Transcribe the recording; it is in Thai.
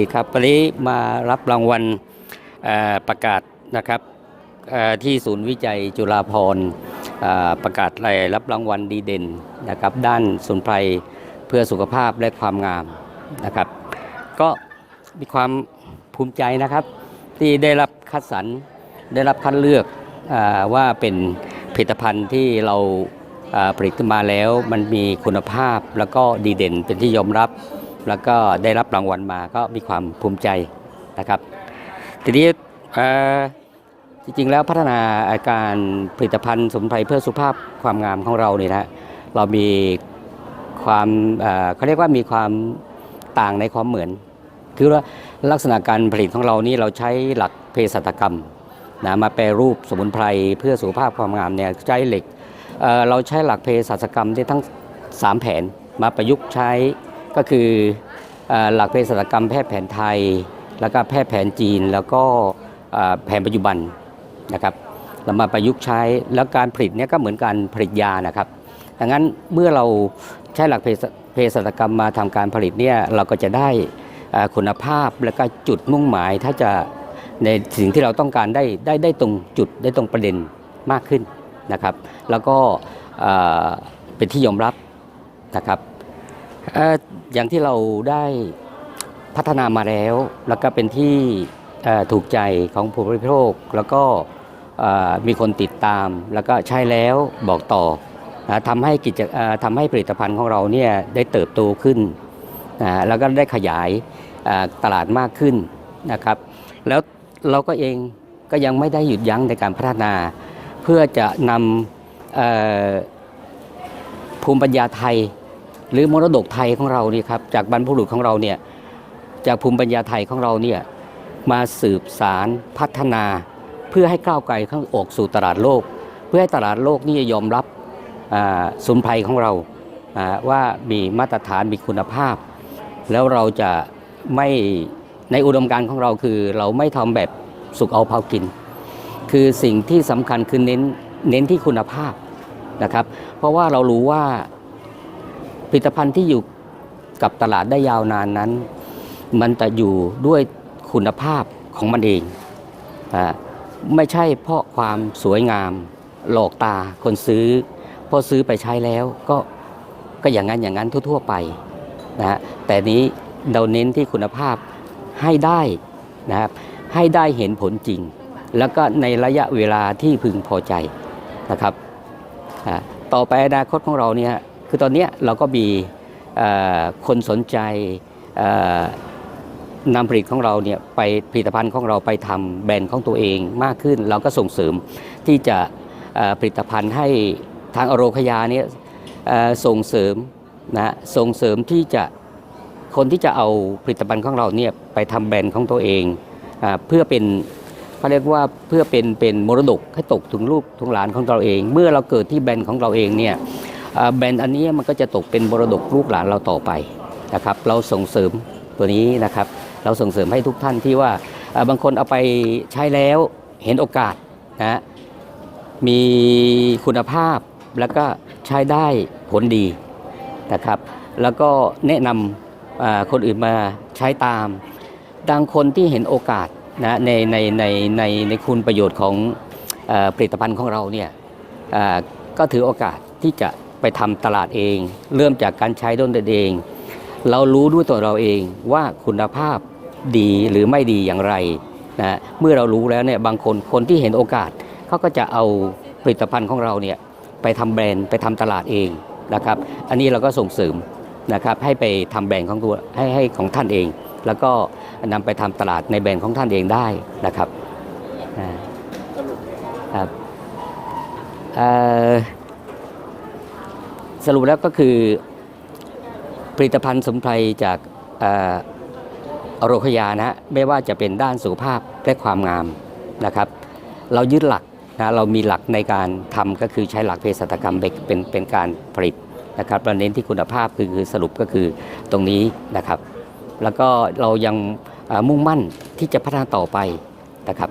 ดีครับวันนี้มารับรางวัลประกาศนะครับที่ศูนย์วิจัยจุฬาภรณ์ประกาศรายรับรางวัลดีเด่นนะครับด้านสมุนไพรเพื่อสุขภาพและความงามนะครับ ก็มีความภูมิใจนะครับที่ได้รับคัดสรรได้รับคัดเลือกอว่าเป็นผลิตภัณฑ์ที่เราผลิตมาแล้วมันมีคุณภาพแล้วก็ดีเด่นเป็นที่ยอมรับ แล้วก็ได้รับรางวัลมาก็มีความภูมิใจนะครับ ทีนี้จริงๆแล้วพัฒนาอาการผลิตภัณฑ์สมุนไพรเพื่อสุขภาพความงามของเราเนี่ยนะเรามีความเอ่อเขาเรียกว่ามีความต่างในความเหมือน คือว่าลักษณะการผลิตของเรานี่เราใช้หลักเภสัชกรรมนะมาแปรรูปสมุนไพรเพื่อสุขภาพความงามเนี่ยใช้เหล็กเเราใช้หลักเภสัชกรรมที่ทั้ง 3 แผนมาประยุกต์ใช้ ก็คืออหลักเภสัชกรรมแพทย์แผนไทย แล้วก็แพทย์แผนจีน แล้วก็แผนปัจจุบันนะครับเรามาประยุกต์ใช้แล้วการผลิตเนี่ยก็เหมือนการผลิตยานะครับดังนั้นเมื่อเราใช้หลักเภสัชเภสัชกรรมมาทำการผลิตเนี่ยเราก็จะได้คุณภาพและก็จุดมุ่งหมาย ถ้าจะในสิ่งที่เราต้องการได้ได้ได้ตรงจุดได้ตรงประเด็นมากขึ้นนะครับ แล้วก็เป็นที่ยอมรับนะครับ อย่างที่เราได้พัฒนามาแล้ว แล้วก็เป็นที่ถูกใจของผู้บริโภค แล้วก็มีคนติดตาม แล้วก็ใช้แล้วบอกต่อทำให้กิจทำให้ผลิตภัณฑ์ของเราเนี่ยได้เติบโตขึ้น แล้วก็ได้ขยายตลาดมากขึ้นนะครับ แล้วเราก็เองก็ยังไม่ได้หยุดยั้งในการพัฒนา เพื่อจะนำภูมิปัญญาไทย หรือมรดกไทยของเรานี่ครับจากบรรพบุรุษของเราเนี่ยจากภูมิปัญญาไทยของเราเนี่ยมาสืบสารพัฒนา เพื่อให้ก้าวไกลข้างออกสู่ตลาดโลก เพื่อให้ตลาดโลกนี่ยอมรับสุนไพรของเราว่ามีมาตรฐานมีคุณภาพ แล้วเราจะไม่ในอุดมการณ์ของเราคือเราไม่ทำแบบสุกเอาเผากิน คือสิ่งที่สำคัญคือเน้นเน้นที่คุณภาพนะครับ เพราะว่าเรารู้ว่า ผลิตภัณฑ์ที่อยู่กับตลาดได้ยาวนานนั้น มันจะอยู่ด้วยคุณภาพของมันเองอาไม่ใช่เพราะความสวยงาม หลอกตาคนซื้อ พอซื้อไปใช้แล้วก็ก็อย่างนั้นอย่างนั้นทั่ว ๆ ไปนะฮะแต่นี้เราเน้นที่คุณภาพให้ได้นะครับให้ได้เห็นผลจริง แล้วก็ในระยะเวลาที่พึงพอใจนะครับต่อไปอนาคตของเราเนี่ย คือตอนนี้เราก็มีคนสนใจนำผลิตของเราเนี่ยไปผลิตภัณฑ์ของเราไปทำแบรนด์ของตัวเองมากขึ้น เราก็ส่งเสริมที่จะผลิตภัณฑ์ให้ทางอโรคยาเนี่ยส่งเสริมนะส่งเสริมที่จะคนที่จะเอาผลิตภัณฑ์ของเราเนี่ยไปทำแบรนด์ของตัวเองอเพื่อเป็นเขาเรียกว่าเพื่อเป็นเป็นมรดกให้ตกถึงลูกถึงหลานของเราเอง เมื่อเราเกิดที่แบรนด์ของเราเองเนี่ย แบรนด์อันนี้มันก็จะตกเป็นมรดกลูกหลานเราต่อไปนะครับเราส่งเสริมตัวนี้นะครับ เราส่งเสริมให้ทุกท่านที่ว่าบางคนเอาไปใช้แล้วเห็นโอกาสนะมีคุณภาพแล้วก็ใช้ได้ผลดีนะครับ แล้วก็แนะนำคนอื่นมาใช้ตามดังคนที่เห็นโอกาสนะในในในในในคุณประโยชน์ของอผลิตภัณฑ์ของเราเนี่ยก็ถือโอกาสที่จะ ไปทำตลาดเอง เริ่มจากการใช้ด้นตนเอง เรารู้ด้วยตัวเราเองว่าคุณภาพดีหรือไม่ดีอย่างไรนะเมื่อเรารู้แล้วเนี่ยบางคนคนที่เห็นโอกาสเขาก็จะเอาผลิตภัณฑ์ของเราเนี่ยไปทำแบรนด์ไปทำตลาดเองนะครับ อันนี้เราก็ส่งเสริมนะครับให้ไปทำแบรนด์ของตัวให้ให้ของท่านเอง แล้วก็นำไปทำตลาดในแบรนด์ของท่านเองได้นะครับอ่าครับเอ่อ สรุปแล้วก็คือผลิตภัณฑ์สมุนไพรจากออโรคยานะฮะไม่ว่าจะเป็นด้านสุขภาพและความงามนะครับ เรายึดหลักนะเรามีหลักในการทำก็คือใช้หลักเภสัชกรรมเป็นเป็นการผลิตนะครับเราเน้นที่คุณภาพคือคือสรุปก็คือตรงนี้นะครับ แล้วก็เรายังมุ่งมั่นที่จะพัฒนาต่อไปนะครับ